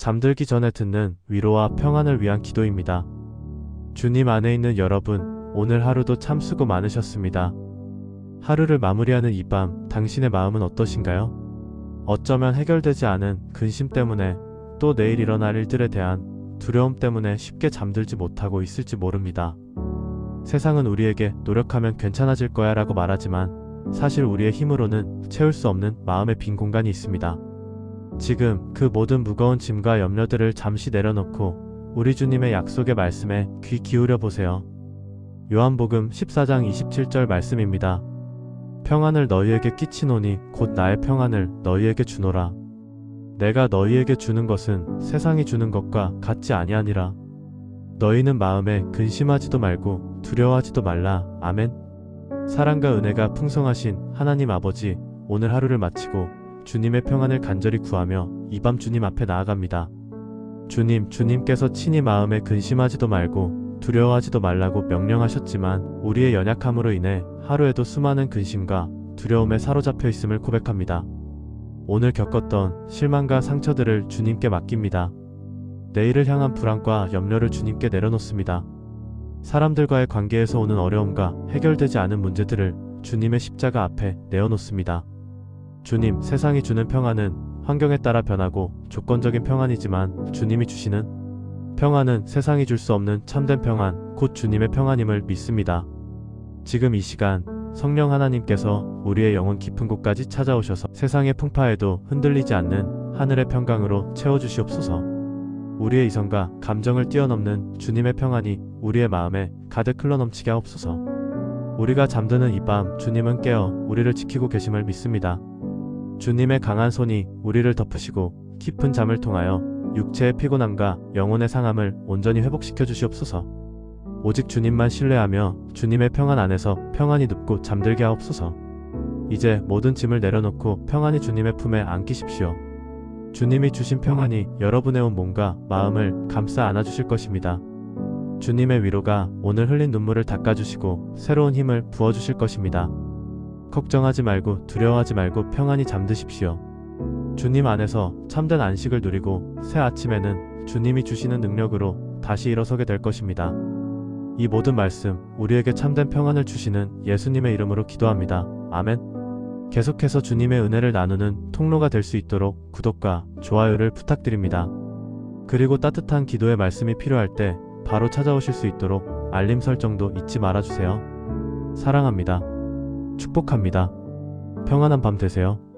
잠들기 전에 듣는 위로와 평안을 위한 기도입니다. 주님 안에 있는 여러분, 오늘 하루도 참 수고 많으셨습니다. 하루를 마무리하는 이 밤, 당신의 마음은 어떠신가요? 어쩌면 해결되지 않은 근심 때문에 또 내일 일어날 일들에 대한 두려움 때문에 쉽게 잠들지 못하고 있을지 모릅니다. 세상은 우리에게 노력하면 괜찮아질 거야 라고 말하지만 사실 우리의 힘으로는 채울 수 없는 마음의 빈 공간이 있습니다. 지금 그 모든 무거운 짐과 염려들을 잠시 내려놓고 우리 주님의 약속의 말씀에 귀 기울여 보세요. 요한복음 14장 27절 말씀입니다. 평안을 너희에게 끼치노니 곧 나의 평안을 너희에게 주노라. 내가 너희에게 주는 것은 세상이 주는 것과 같지 아니하니라. 너희는 마음에 근심하지도 말고 두려워하지도 말라. 아멘. 사랑과 은혜가 풍성하신 하나님 아버지, 오늘 하루를 마치고 주님의 평안을 간절히 구하며 이 밤 주님 앞에 나아갑니다. 주님, 주님께서 친히 마음에 근심하지도 말고 두려워하지도 말라고 명령하셨지만 우리의 연약함으로 인해 하루에도 수많은 근심과 두려움에 사로잡혀 있음을 고백합니다. 오늘 겪었던 실망과 상처들을 주님께 맡깁니다. 내일을 향한 불안과 염려를 주님께 내려놓습니다. 사람들과의 관계에서 오는 어려움과 해결되지 않은 문제들을 주님의 십자가 앞에 내어놓습니다. 주님, 세상이 주는 평안은 환경에 따라 변하고 조건적인 평안이지만 주님이 주시는 평안은 세상이 줄 수 없는 참된 평안, 곧 주님의 평안임을 믿습니다. 지금 이 시간 성령 하나님께서 우리의 영혼 깊은 곳까지 찾아오셔서 세상의 풍파에도 흔들리지 않는 하늘의 평강으로 채워주시옵소서. 우리의 이성과 감정을 뛰어넘는 주님의 평안이 우리의 마음에 가득 흘러넘치게 하옵소서. 우리가 잠드는 이 밤 주님은 깨어 우리를 지키고 계심을 믿습니다. 주님의 강한 손이 우리를 덮으시고 깊은 잠을 통하여 육체의 피곤함과 영혼의 상함을 온전히 회복시켜 주시옵소서. 오직 주님만 신뢰하며 주님의 평안 안에서 평안히 눕고 잠들게 하옵소서. 이제 모든 짐을 내려놓고 평안히 주님의 품에 안기십시오. 주님이 주신 평안이 여러분의 온 몸과 마음을 감싸 안아 주실 것입니다. 주님의 위로가 오늘 흘린 눈물을 닦아주시고 새로운 힘을 부어주실 것입니다. 걱정하지 말고 두려워하지 말고 평안히 잠드십시오. 주님 안에서 참된 안식을 누리고 새 아침에는 주님이 주시는 능력으로 다시 일어서게 될 것입니다. 이 모든 말씀 우리에게 참된 평안을 주시는 예수님의 이름으로 기도합니다. 아멘. 계속해서 주님의 은혜를 나누는 통로가 될 수 있도록 구독과 좋아요를 부탁드립니다. 그리고 따뜻한 기도의 말씀이 필요할 때 바로 찾아오실 수 있도록 알림 설정도 잊지 말아주세요. 사랑합니다. 축복합니다. 평안한 밤 되세요.